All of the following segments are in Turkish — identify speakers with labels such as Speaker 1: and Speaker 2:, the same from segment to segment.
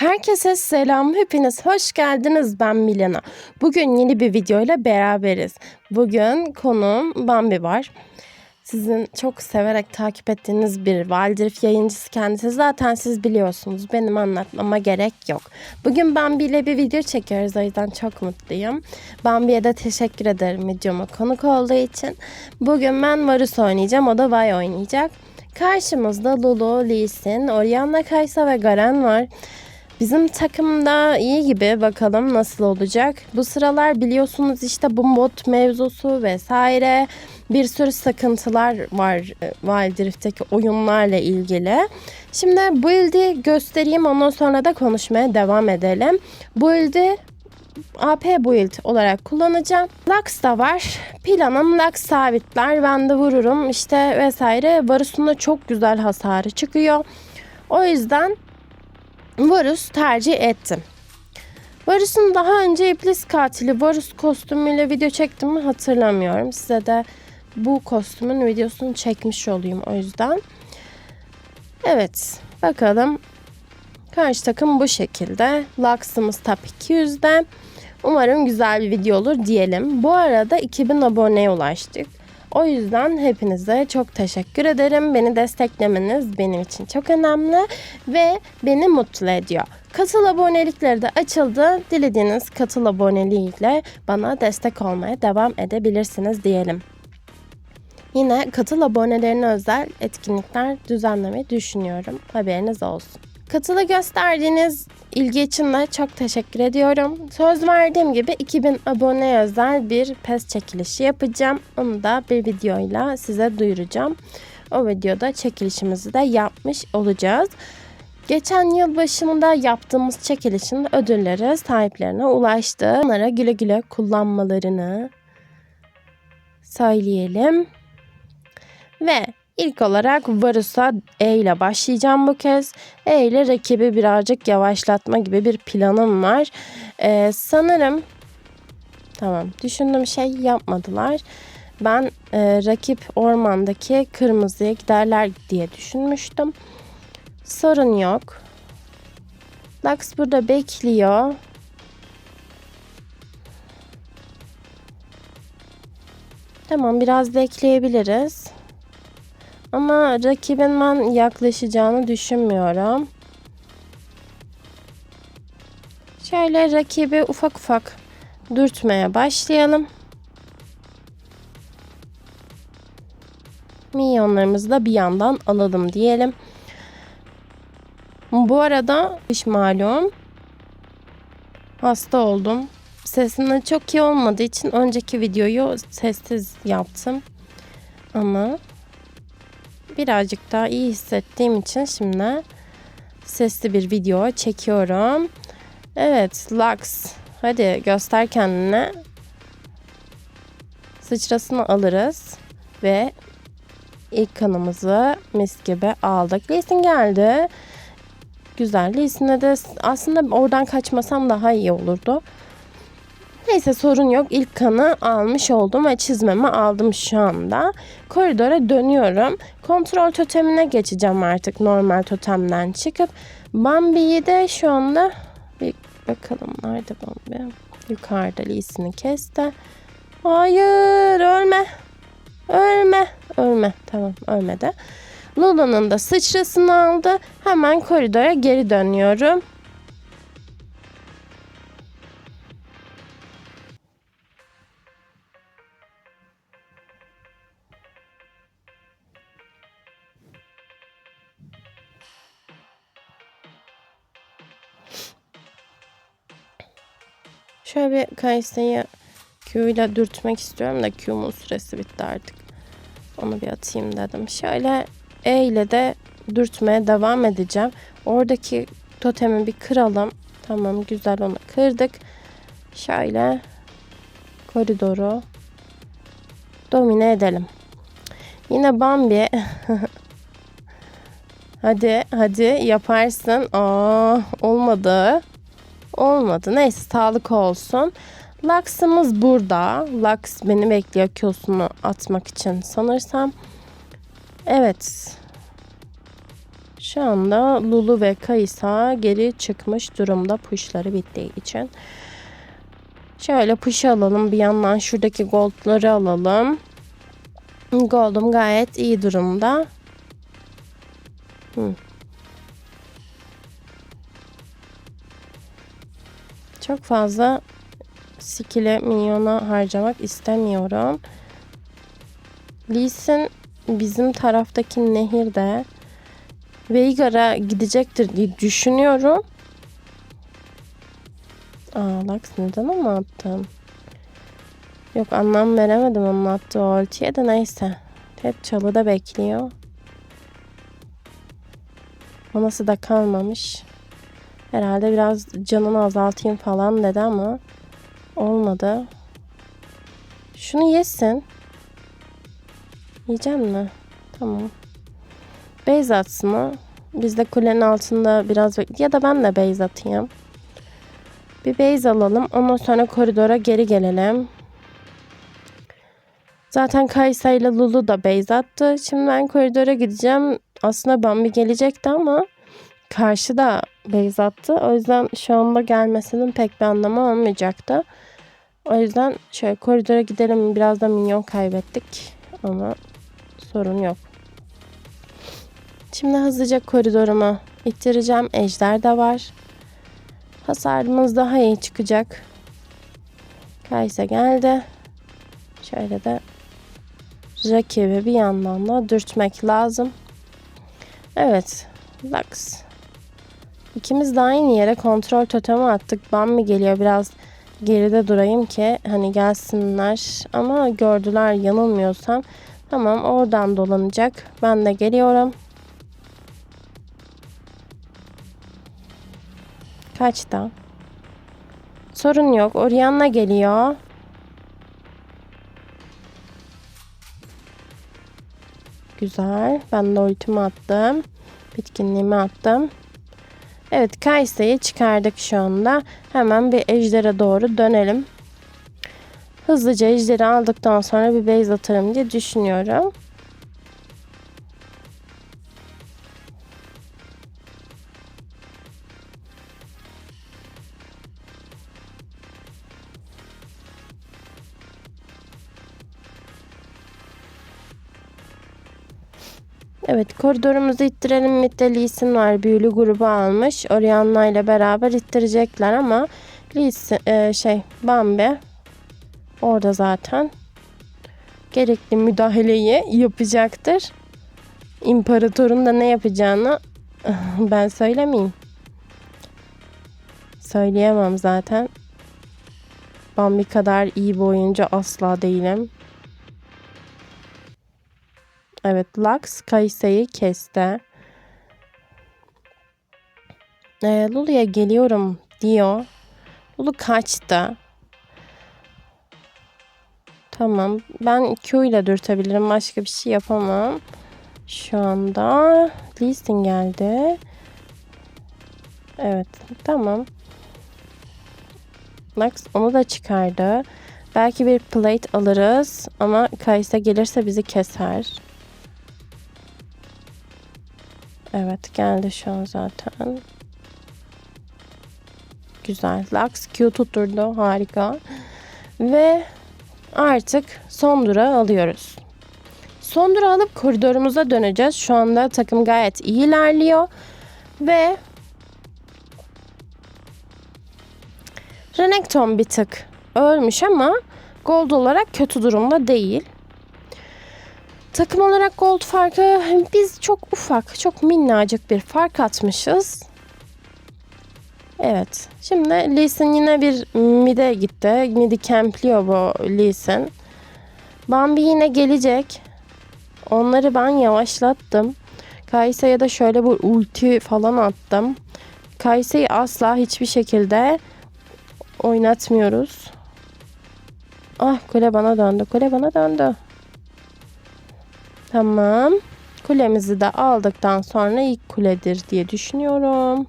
Speaker 1: Herkese selam, hepiniz hoş geldiniz. Ben Milena. Bugün yeni bir video ile beraberiz. Bugün konuğum Bambi var. Sizin çok severek takip ettiğiniz bir Wildrift yayıncısı kendisi. Zaten siz biliyorsunuz. Benim anlatmama gerek yok. Bugün Bambi ile bir video çekiyoruz. O yüzden çok mutluyum. Bambi'ye de teşekkür ederim videoma konuk olduğu için. Bugün ben Varus oynayacağım. O da Vay oynayacak. Karşımızda Lulu, Lee Sin, Orianna Kaysa ve Garen var. Bizim takımda iyi gibi bakalım nasıl olacak. Bu sıralar biliyorsunuz işte bu mod mevzusu vesaire bir sürü sıkıntılar var e, Wild Rift'teki oyunlarla ilgili. Şimdi build'i göstereyim ondan sonra da konuşmaya devam edelim. Build'i AP build olarak kullanacağım. Lux da var. Planım Lux sabitler. Ben de vururum işte vesaire. Varus'un çok güzel hasarı çıkıyor. O yüzden Varus tercih ettim. Varus'un daha önce iblis katili Varus kostümüyle video çektim mi hatırlamıyorum. Size de bu kostümün videosunu çekmiş olayım o yüzden. Evet bakalım. Karşı takım bu şekilde. Lux'ımız top 200'de. Umarım güzel bir video olur diyelim. Bu arada 2000 aboneye ulaştık. O yüzden hepinize çok teşekkür ederim. Beni desteklemeniz benim için çok önemli ve beni mutlu ediyor. Katıl abonelikleri de açıldı. Dilediğiniz katıl aboneliğiyle bana destek olmaya devam edebilirsiniz diyelim. Yine katıl abonelerine özel etkinlikler düzenlemeyi düşünüyorum. Haberiniz olsun. Katılı gösterdiğiniz ilgi için de çok teşekkür ediyorum. Söz verdiğim gibi 2000 abone özel bir PES çekilişi yapacağım. Onu da bir videoyla size duyuracağım. O videoda çekilişimizi de yapmış olacağız. Geçen yıl başında yaptığımız çekilişin ödülleri sahiplerine ulaştı. Onlara güle güle kullanmalarını söyleyelim. Ve İlk olarak Varus'a E ile başlayacağım bu kez. E ile rakibi birazcık yavaşlatma gibi bir planım var. Ee, sanırım tamam düşündüğüm şey yapmadılar. Ben e, rakip ormandaki kırmızıya giderler diye düşünmüştüm. Sorun yok. Lux burada bekliyor. Tamam biraz bekleyebiliriz. Ama rakibin ben yaklaşacağını düşünmüyorum. Şöyle rakibi ufak ufak dürtmeye başlayalım. Minyonlarımızı da bir yandan alalım diyelim. Bu arada iş malum hasta oldum. Sesim çok iyi olmadığı için önceki videoyu sessiz yaptım. Ama birazcık daha iyi hissettiğim için şimdi sesli bir video çekiyorum. Evet Lux hadi göster kendine. Sıçrasını alırız ve ilk kanımızı mis gibi aldık. Lee'sin geldi. Güzel. Lee'sine de aslında oradan kaçmasam daha iyi olurdu. Neyse sorun yok. İlk kanı almış oldum ve çizmemi aldım şu anda. Koridora dönüyorum. Kontrol totemine geçeceğim artık normal totemden çıkıp. Bambi'yi de şu anda bir bakalım nerede Bambi? Yukarıda Lee'sini kesti. Hayır ölme. Ölme. Ölme. Tamam ölmedi. Lula'nın da sıçrasını aldı. Hemen koridora geri dönüyorum. Kayse'yi Q ile dürtmek istiyorum da Q'mun süresi bitti artık. Onu bir atayım dedim. Şöyle E ile de dürtmeye devam edeceğim. Oradaki totemi bir kıralım. Tamam güzel onu kırdık. Şöyle koridoru domine edelim. Yine Bambi. hadi hadi yaparsın. Aa olmadı. Olmadı. Neyse sağlık olsun. Lux'ımız burada. Lux beni bekliyor Q'sunu atmak için sanırsam. Evet. Şu anda Lulu ve Kaysa geri çıkmış durumda puşları bittiği için. Şöyle push alalım. Bir yandan şuradaki goldları alalım. Gold'um gayet iyi durumda. Hı. Çok fazla skill'e minyona harcamak istemiyorum. Lee bizim taraftaki nehirde Veigar'a gidecektir diye düşünüyorum. Aa Lux neden ama attım? Yok anlam veremedim onun attığı ultiye de neyse. Hep çalıda bekliyor. Manası da kalmamış. Herhalde biraz canını azaltayım falan dedi ama olmadı. Şunu yesin. Yiyecek mi? Tamam. Beyz atsın o. Biz de kulenin altında biraz ya da ben de beyz atayım. Bir beyz alalım. Ondan sonra koridora geri gelelim. Zaten Kaysa ile Lulu da beyz attı. Şimdi ben koridora gideceğim. Aslında Bambi gelecekti ama karşı da beyz attı. O yüzden şu anda gelmesinin pek bir anlamı olmayacaktı. O yüzden şöyle koridora gidelim. Biraz da minyon kaybettik. Ama sorun yok. Şimdi hızlıca koridoruma ittireceğim. Ejder de var. Hasarımız daha iyi çıkacak. Kaysa geldi. Şöyle de rakibi bir yandan da dürtmek lazım. Evet. Lux. İkimiz de aynı yere kontrol totemi attık. Bam mı geliyor biraz geride durayım ki hani gelsinler. Ama gördüler yanılmıyorsam. Tamam oradan dolanacak. Ben de geliyorum. Kaçta? Sorun yok. Orianna geliyor. Güzel. Ben de ultimi attım. Bitkinliğimi attım. Evet Kaysa'yı çıkardık şu anda. Hemen bir ejdere doğru dönelim. Hızlıca ejderi aldıktan sonra bir base atarım diye düşünüyorum. Koridorumuzu ittirelim. Mid'de Lee Sin var. Büyülü grubu almış. Orianna ile beraber ittirecekler ama Lee Sin, e, şey Bambi orada zaten gerekli müdahaleyi yapacaktır. İmparatorun da ne yapacağını ben söylemeyeyim. Söyleyemem zaten. Bambi kadar iyi bir oyuncu asla değilim. Evet Lux Kayse'yi kesti. Ee, Lulu'ya geliyorum diyor. Lulu kaçtı. Tamam. Ben Q ile dürtebilirim. Başka bir şey yapamam. Şu anda Lee geldi. Evet. Tamam. Lux onu da çıkardı. Belki bir plate alırız. Ama Kaysa gelirse bizi keser. Evet geldi şu an zaten. Güzel. Lux Q tutturdu. Harika. Ve artık son durağı alıyoruz. Son durağı alıp koridorumuza döneceğiz. Şu anda takım gayet iyi ilerliyor. Ve Renekton bir tık ölmüş ama gold olarak kötü durumda değil. Takım olarak gold farkı biz çok ufak, çok minnacık bir fark atmışız. Evet. Şimdi Lee yine bir mid'e gitti. Mid'i campliyor bu Lee. Bambi yine gelecek. Onları ben yavaşlattım. Kaysa'ya da şöyle bir ulti falan attım. Kaysa'yı asla hiçbir şekilde oynatmıyoruz. Ah kule bana döndü. Kule bana döndü. Tamam. Kulemizi de aldıktan sonra ilk kuledir diye düşünüyorum.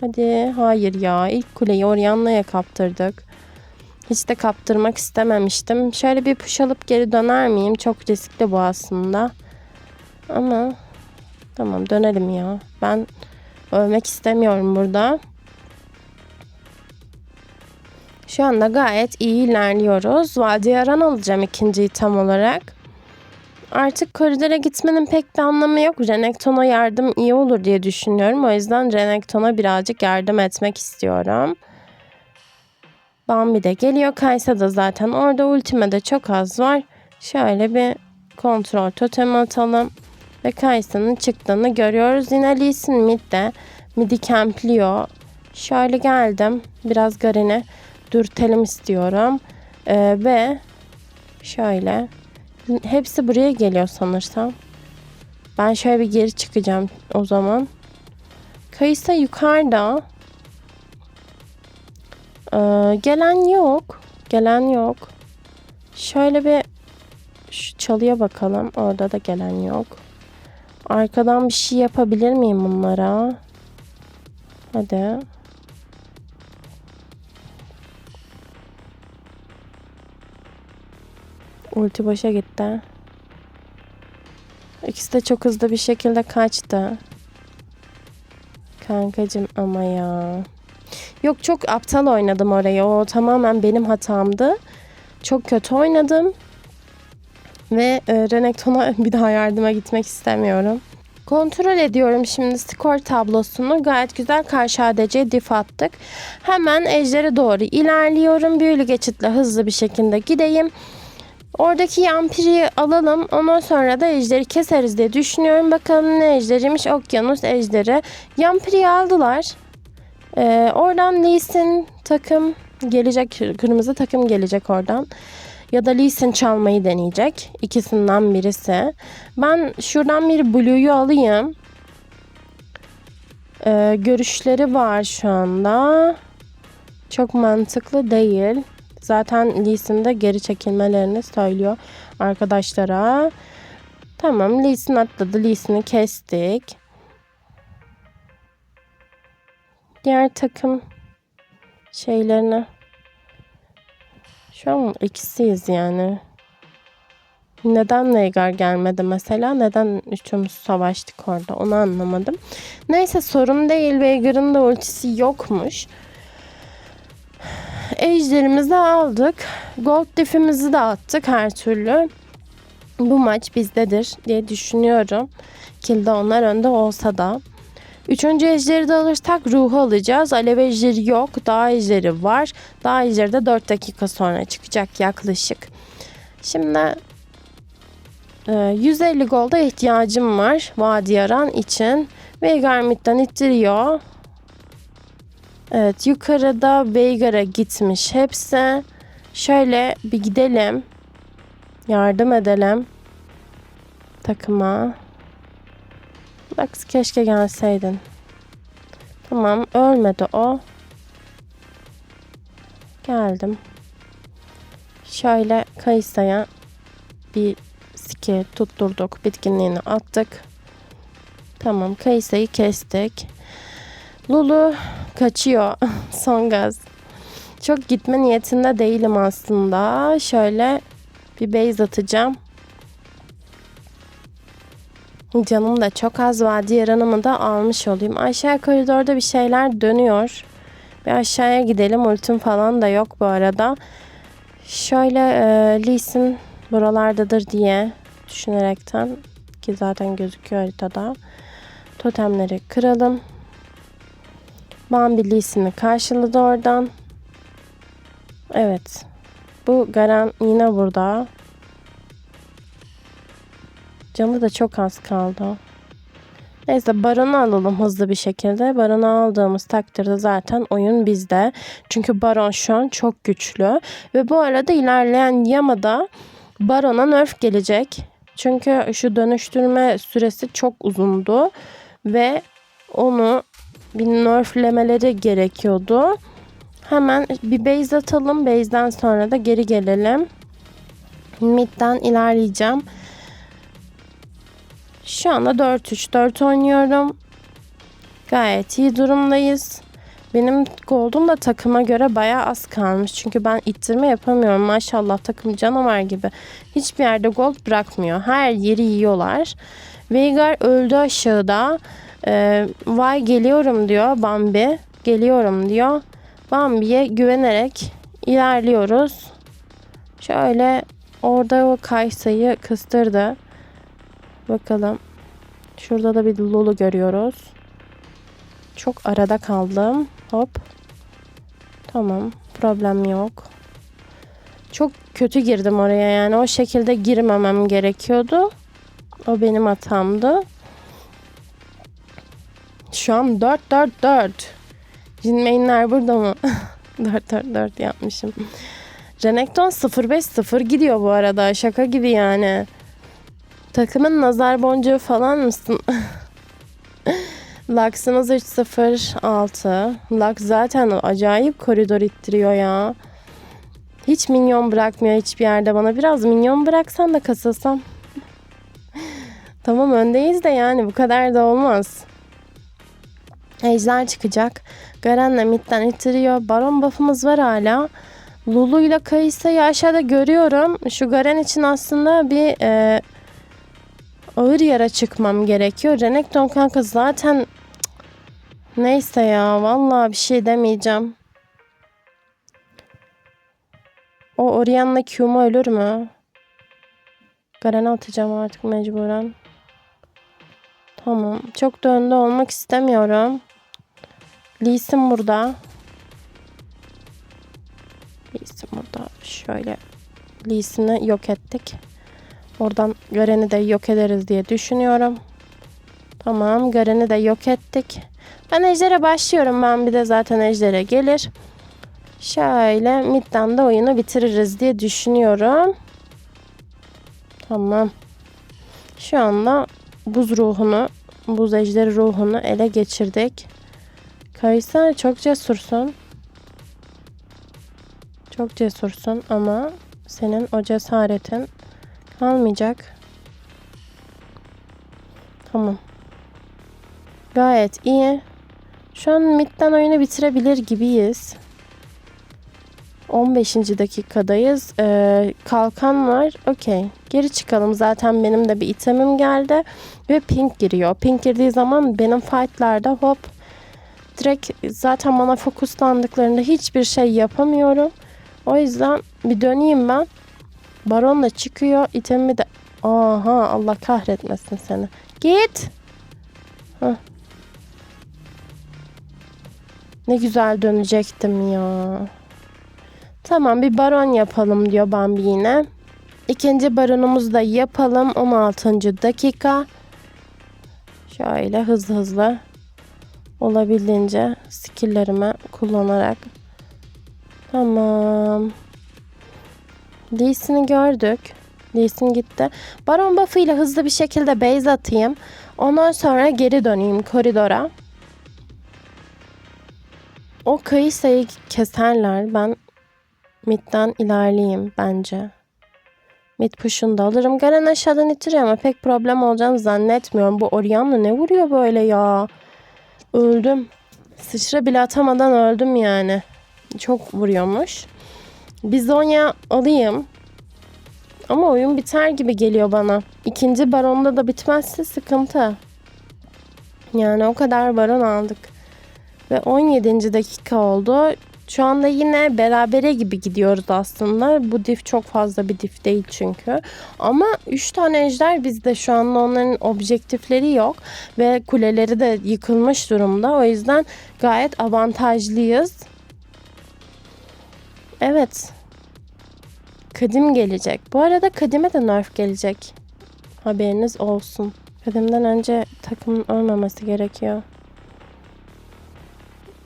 Speaker 1: Hadi. Hayır ya. İlk kuleyi Orianna'ya kaptırdık. Hiç de kaptırmak istememiştim. Şöyle bir push alıp geri döner miyim? Çok riskli bu aslında. Ama Tamam dönelim ya. Ben ölmek istemiyorum burada. Şu anda gayet iyi ilerliyoruz. Vadiyaran alacağım ikinciyi tam olarak. Artık koridora gitmenin pek bir anlamı yok. Renekton'a yardım iyi olur diye düşünüyorum. O yüzden Renekton'a birazcık yardım etmek istiyorum. Bambi de geliyor. Kaysa da zaten orada ultime de çok az var. Şöyle bir kontrol totem atalım. Ve Kaysa'nın çıktığını görüyoruz. Yine Lee Sin midde. Midi campliyor. Şöyle geldim. Biraz Garen'i dürtelim istiyorum. Ee, ve şöyle hepsi buraya geliyor sanırsam. Ben şöyle bir geri çıkacağım o zaman. Kayısa yukarıda. Ee, gelen yok. Gelen yok. Şöyle bir şu çalıya bakalım. Orada da gelen yok. Arkadan bir şey yapabilir miyim bunlara? Hadi. Ulti boşa gitti. İkisi de çok hızlı bir şekilde kaçtı. Kankacım ama ya. Yok çok aptal oynadım orayı. O tamamen benim hatamdı. Çok kötü oynadım. Ve e, Renekton'a bir daha yardıma gitmek istemiyorum. Kontrol ediyorum şimdi skor tablosunu. Gayet güzel karşı ADC dif attık. Hemen ejdere doğru ilerliyorum. Büyülü geçitle hızlı bir şekilde gideyim. Oradaki yampiriyi alalım. Ondan sonra da ejderi keseriz diye düşünüyorum. Bakalım ne ejderiymiş? Okyanus ejderi. Yampiriyi aldılar. Ee, oradan Lee Sin takım gelecek. Kırmızı takım gelecek oradan. Ya da Lee Sin çalmayı deneyecek. İkisinden birisi. Ben şuradan bir Blue'yu alayım. Ee, görüşleri var şu anda. Çok mantıklı değil. Zaten Lee Sin de geri çekilmelerini söylüyor arkadaşlara. Tamam Lee Sin atladı. Lee Sin'i kestik. Diğer takım şeylerini şu an ikisiyiz yani. Neden Veigar gelmedi mesela? Neden üçümüz savaştık orada? Onu anlamadım. Neyse sorun değil. Veigar'ın da ultisi yokmuş. Ejderimizi aldık. Gold diff'imizi de attık her türlü. Bu maç bizdedir diye düşünüyorum. Kilde onlar önde olsa da. Üçüncü ejderi de alırsak ruhu alacağız. Alev ejderi yok. Dağ ejderi var. Dağ ejderi de 4 dakika sonra çıkacak yaklaşık. Şimdi 150 golda ihtiyacım var Vadi Yaran için. Veigar midden ittiriyor. Evet yukarıda Veigar'a gitmiş hepsi. Şöyle bir gidelim. Yardım edelim. Takıma. Bak keşke gelseydin. Tamam ölmedi o. Geldim. Şöyle Kayısa'ya bir ski tutturduk. Bitkinliğini attık. Tamam Kayısa'yı kestik. Lulu kaçıyor. Son gaz. Çok gitme niyetinde değilim aslında. Şöyle bir base atacağım. Canım da çok az var. Diğer anımı da almış olayım. Aşağı koridorda bir şeyler dönüyor. Bir aşağıya gidelim. Ultim falan da yok bu arada. Şöyle e, Lee buralardadır diye düşünerekten ki zaten gözüküyor haritada. Totemleri kıralım. Bambi Lee Sin'i karşıladı oradan. Evet. Bu Garen yine burada. Canı da çok az kaldı. Neyse Baron'u alalım hızlı bir şekilde. Baron'u aldığımız takdirde zaten oyun bizde. Çünkü Baron şu an çok güçlü. Ve bu arada ilerleyen Yama'da Baron'a nerf gelecek. Çünkü şu dönüştürme süresi çok uzundu. Ve onu bir nerflemeleri gerekiyordu. Hemen bir base atalım. Base'den sonra da geri gelelim. Mid'den ilerleyeceğim. Şu anda 4-3-4 oynuyorum. Gayet iyi durumdayız. Benim gold'um da takıma göre bayağı az kalmış. Çünkü ben ittirme yapamıyorum. Maşallah takım canavar gibi. Hiçbir yerde gold bırakmıyor. Her yeri yiyorlar. Veigar öldü aşağıda. Ee, vay geliyorum diyor Bambi. Geliyorum diyor. Bambi'ye güvenerek ilerliyoruz. Şöyle orada o Kaysa'yı kıstırdı. Bakalım. Şurada da bir Lulu görüyoruz. Çok arada kaldım. Hop. Tamam. Problem yok. Çok kötü girdim oraya yani. O şekilde girmemem gerekiyordu. O benim hatamdı. Şu an 4 4 4. Jinmainler burada mı? 4 4 4 yapmışım. Renekton 05-0 gidiyor bu arada. Şaka gibi yani. Takımın nazar boncuğu falan mısın? Lux'ınız 3-0-6. Lux zaten acayip koridor ittiriyor ya. Hiç minyon bırakmıyor hiçbir yerde bana. Biraz minyon bıraksan da kasılsam. tamam öndeyiz de yani bu kadar da olmaz. Ejder çıkacak. Garen'le midden itiriyor. Baron buff'ımız var hala. Lulu ile Kayısa'yı aşağıda görüyorum. Şu Garen için aslında bir e, ağır yara çıkmam gerekiyor. Renekton kanka zaten neyse ya vallahi bir şey demeyeceğim. O Orianna Q'mu ölür mü? Garen'e atacağım artık mecburen. Tamam. Çok da önde olmak istemiyorum. Lee Sin burada. Lee burada. Şöyle Lee yok ettik. Oradan Garen'i de yok ederiz diye düşünüyorum. Tamam Garen'i de yok ettik. Ben Ejder'e başlıyorum. Ben bir de zaten Ejder'e gelir. Şöyle midden de oyunu bitiririz diye düşünüyorum. Tamam. Şu anda buz ruhunu, buz ejderi ruhunu ele geçirdik. Kaysa çok cesursun. Çok cesursun ama senin o cesaretin kalmayacak. Tamam. Gayet iyi. Şu an midden oyunu bitirebilir gibiyiz. 15. dakikadayız. Ee, kalkan var. Okey. Geri çıkalım. Zaten benim de bir itemim geldi. Ve pink giriyor. Pink girdiği zaman benim fightlarda hop direkt zaten bana fokuslandıklarında hiçbir şey yapamıyorum. O yüzden bir döneyim ben. Baron da çıkıyor. İtemimi de... Aha Allah kahretmesin seni. Git. Heh. Ne güzel dönecektim ya. Tamam bir baron yapalım diyor Bambi yine. İkinci baronumuzu da yapalım 16. dakika. Şöyle hızlı hızlı olabildiğince skilllerimi kullanarak. Tamam. Lee Sin'i gördük. Lee Sin gitti. Baron buff'ı ile hızlı bir şekilde base atayım. Ondan sonra geri döneyim koridora. O Kayısa'yı keserler. Ben midden ilerleyeyim bence. Mid push'unu da alırım. Garen aşağıdan itiriyor ama pek problem olacağını zannetmiyorum. Bu Orianna ne vuruyor böyle ya? Öldüm. Sıçra bile atamadan öldüm yani. Çok vuruyormuş. Bizonya alayım. Ama oyun biter gibi geliyor bana. İkinci baronda da bitmezse sıkıntı. Yani o kadar baron aldık. Ve 17. dakika oldu. Şu anda yine berabere gibi gidiyoruz aslında. Bu dif çok fazla bir dif değil çünkü. Ama 3 tane ejder bizde şu anda onların objektifleri yok. Ve kuleleri de yıkılmış durumda. O yüzden gayet avantajlıyız. Evet. Kadim gelecek. Bu arada Kadim'e de nerf gelecek. Haberiniz olsun. Kadim'den önce takımın ölmemesi gerekiyor.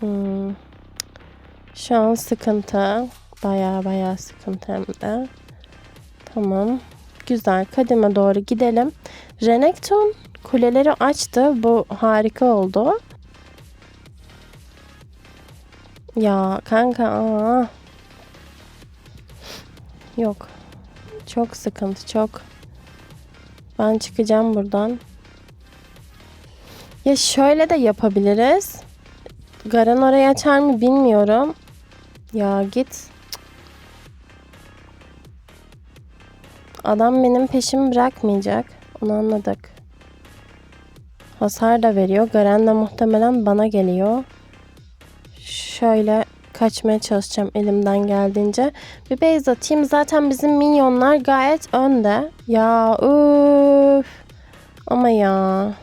Speaker 1: Hmm. Şu an sıkıntı. Baya baya sıkıntı hem de. Tamam. Güzel. Kadime doğru gidelim. Renekton kuleleri açtı. Bu harika oldu. Ya kanka aa. Yok. Çok sıkıntı çok. Ben çıkacağım buradan. Ya şöyle de yapabiliriz. Garan orayı açar mı bilmiyorum. Ya git. Adam benim peşimi bırakmayacak. Onu anladık. Hasar da veriyor. Garen de muhtemelen bana geliyor. Şöyle kaçmaya çalışacağım elimden geldiğince. Bir base atayım. Zaten bizim minyonlar gayet önde. Ya öf. Ama ya.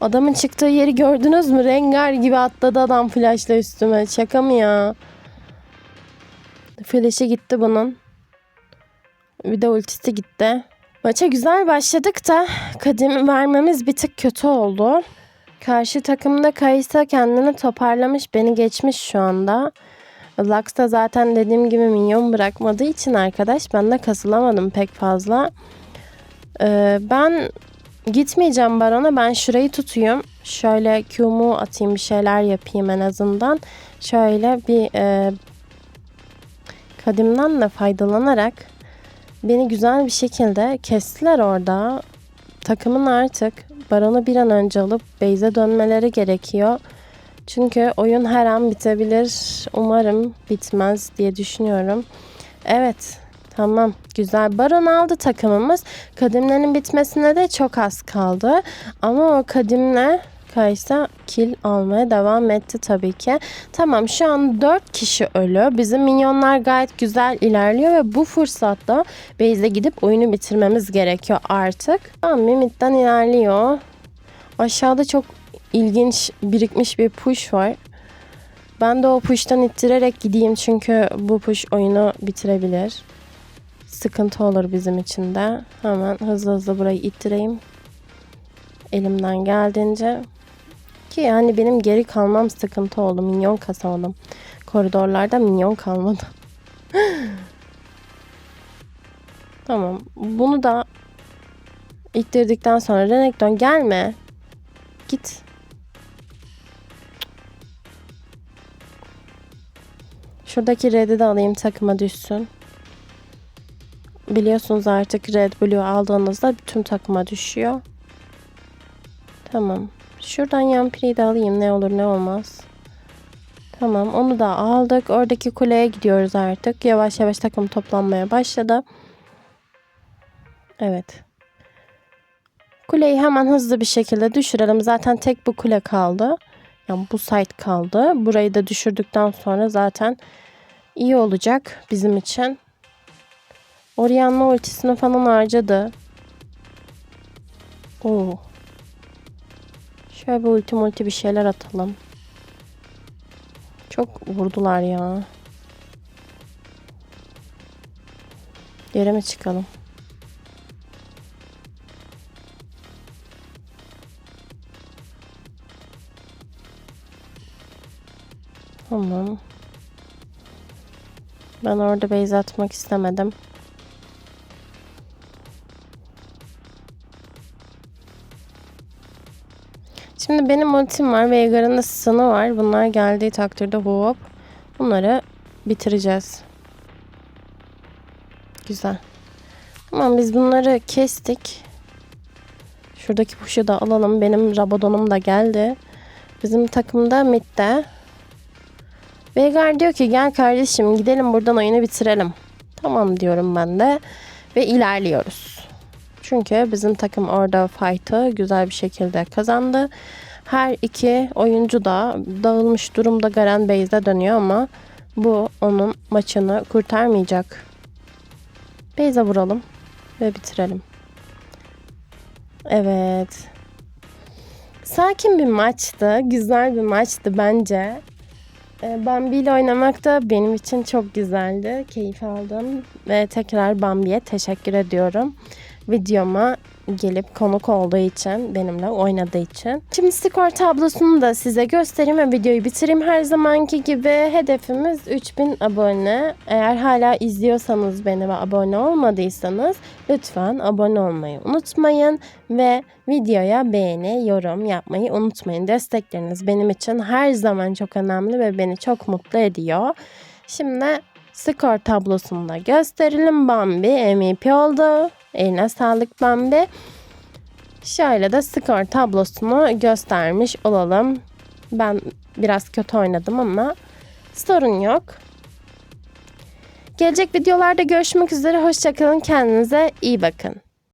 Speaker 1: Adamın çıktığı yeri gördünüz mü? Rengar gibi atladı adam flashla üstüme. Şaka mı ya? Flash'i gitti bunun. Bir de ultisi gitti. Maça güzel başladık da kadim vermemiz bir tık kötü oldu. Karşı takımda Kaysa kendini toparlamış, beni geçmiş şu anda. Lux da zaten dediğim gibi minyon bırakmadığı için arkadaş ben de kasılamadım pek fazla. Ee, ben gitmeyeceğim Baron'a. Ben şurayı tutuyum. Şöyle Q'mu atayım bir şeyler yapayım en azından. Şöyle bir e, kadimden de faydalanarak beni güzel bir şekilde kestiler orada. Takımın artık Baron'u bir an önce alıp base'e dönmeleri gerekiyor. Çünkü oyun her an bitebilir. Umarım bitmez diye düşünüyorum. Evet. Tamam. Güzel. Baron aldı takımımız. Kadimlerin bitmesine de çok az kaldı. Ama o kadimle Kaysa kill almaya devam etti tabii ki. Tamam şu an 4 kişi ölü. Bizim minyonlar gayet güzel ilerliyor ve bu fırsatta base'e gidip oyunu bitirmemiz gerekiyor artık. Tamam Mimik'ten ilerliyor. Aşağıda çok ilginç birikmiş bir push var. Ben de o push'tan ittirerek gideyim çünkü bu push oyunu bitirebilir. Sıkıntı olur bizim için de. Hemen hızlı hızlı burayı ittireyim. Elimden geldiğince. Ki yani benim geri kalmam sıkıntı oldu. Minyon kasamadım. Koridorlarda minyon kalmadı. tamam. Bunu da ittirdikten sonra Renekton gelme. Git. Şuradaki red'i de alayım takıma düşsün. Biliyorsunuz artık Red Blue aldığınızda tüm takıma düşüyor. Tamam. Şuradan Yampire'yi de alayım ne olur ne olmaz. Tamam onu da aldık. Oradaki kuleye gidiyoruz artık. Yavaş yavaş takım toplanmaya başladı. Evet. Kuleyi hemen hızlı bir şekilde düşürelim. Zaten tek bu kule kaldı. Yani bu site kaldı. Burayı da düşürdükten sonra zaten iyi olacak bizim için. Orianna ultisini falan harcadı. Oo. Şöyle bir ulti multi bir şeyler atalım. Çok vurdular ya. Yere mi çıkalım? Tamam. Ben orada base atmak istemedim. Şimdi benim ultim var. Veigar'ın da stun'ı var. Bunlar geldiği takdirde hop. Bunları bitireceğiz. Güzel. Tamam biz bunları kestik. Şuradaki push'u da alalım. Benim Rabadon'um da geldi. Bizim takımda midde. Veigar diyor ki gel kardeşim gidelim buradan oyunu bitirelim. Tamam diyorum ben de. Ve ilerliyoruz. Çünkü bizim takım orada fight'ı güzel bir şekilde kazandı. Her iki oyuncu da dağılmış durumda Garen Base'de dönüyor ama bu onun maçını kurtarmayacak. Base'e vuralım ve bitirelim. Evet. Sakin bir maçtı. Güzel bir maçtı bence. Ee, Bambi ile oynamak da benim için çok güzeldi. Keyif aldım. Ve tekrar Bambi'ye teşekkür ediyorum. Videoma gelip konuk olduğu için, benimle oynadığı için. Şimdi skor tablosunu da size göstereyim ve videoyu bitireyim. Her zamanki gibi hedefimiz 3000 abone. Eğer hala izliyorsanız beni ve abone olmadıysanız lütfen abone olmayı unutmayın ve videoya beğeni, yorum yapmayı unutmayın. Destekleriniz benim için her zaman çok önemli ve beni çok mutlu ediyor. Şimdi skor tablosunu da gösterelim. Bambi MVP oldu. Eline sağlık Bambi. Şöyle de skor tablosunu göstermiş olalım. Ben biraz kötü oynadım ama sorun yok. Gelecek videolarda görüşmek üzere. Hoşçakalın. Kendinize iyi bakın.